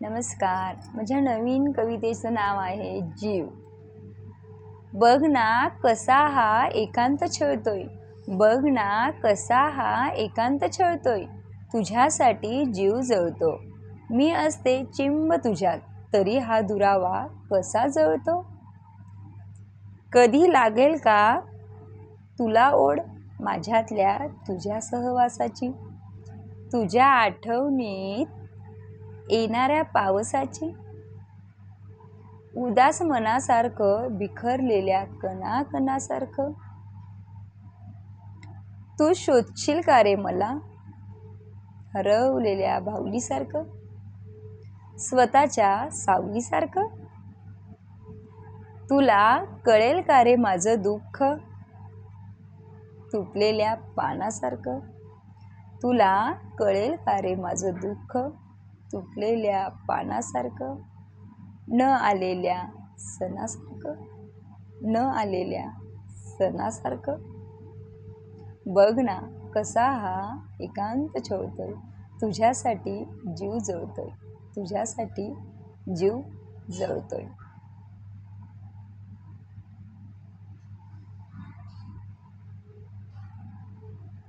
नमस्कार. माझ्या नवीन कवितेचं नाव आहे जीव. बघ ना कसा हा एकांत छळतोय. बघ ना कसा हा एकांत छळतोय. तुझ्यासाठी जीव जळतो. मी असते चिंब तुझ्यात. तरी हा दुरावा कसा जळतो? कधी लागेल का तुला ओढ माझ्यातल्या तुझ्या सहवासाची? तुझ्या आठवणीत येणाऱ्या पावसाची? उदास मनासारखं बिखरलेल्या कणाकणासारखं. तू शोधशील का रे मला? हरवलेल्या भाऊलीसारखं स्वतःच्या सावलीसारखं. तुला कळेल का रे माझं दुःख? तुटलेल्या पानासारखं. तुला कळेल का रे माझं दुःख? तुटलेल्या पानासारखं न आलेल्या सणासारखं न आलेल्या सणासारखं. बघ ना कसा हा एकांत छळतोय तुझ्यासाठी जीव जळतोय तुझ्यासाठी जीव जळतोय.